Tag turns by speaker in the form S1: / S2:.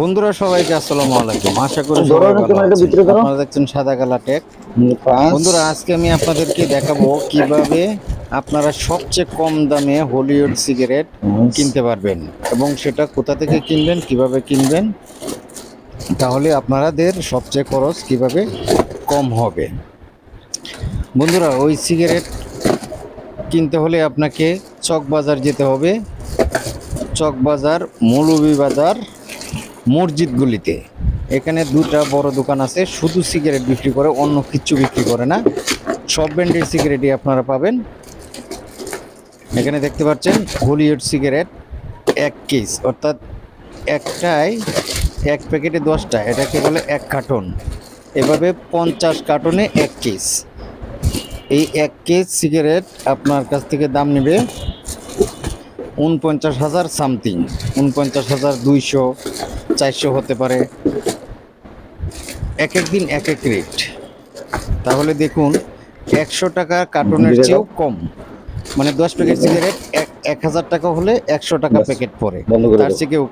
S1: বন্ধুরা সবাইকে আসসালামু আলাইকুম। আশা করি। আপনারা দেখছেন সাদা কালা টেক। বন্ধুরা আজকে আমি আপনাদেরকে দেখাবো কীভাবে আপনারা সবচেয়ে কম দামে হলিউড সিগারেট কিনতে পারবেন এবং সেটা কোথা থেকে কিনবেন কীভাবে কিনবেন তাহলে আপনাদের সবচেয়ে খরচ কীভাবে কম হবে। বন্ধুরা ওই সিগারেট কিনতে হলে আপনাকে চকবাজার যেতে হবে। চক বাজার চকবাজার মৌলভীবাজার মসজিদগুলিতে। এখানে দুটা বড় দোকান আছে, শুধু সিগারেট বিক্রি করে, অন্য কিচ্ছু বিক্রি করে না। সব ব্র্যান্ডের সিগারেটই আপনারা পাবেন। এখানে দেখতে পাচ্ছেন, হলিউড সিগারেট এক কেস, অর্থাৎ একটাই, এক প্যাকেটে দশটা, এটাকে বলে এক কার্টন। এভাবে পঞ্চাশ কার্টনে এক কেস। এই এক কেস সিগারেট আপনার কাছ থেকে দাম নেবে উনপঞ্চাশ হাজার সামথিং উনপঞ্চাশ হাজার দুইশো চারশো হতে পারে। এক এক দিন এক এক রেট। তাহলে দেখুন একশো টাকা কার্টনের চেয়েও কম। মানে দশ প্যাকেট সিগারেট এক এক হাজার টাকা হলে একশো টাকা প্যাকেট
S2: পরে
S1: তার কেউ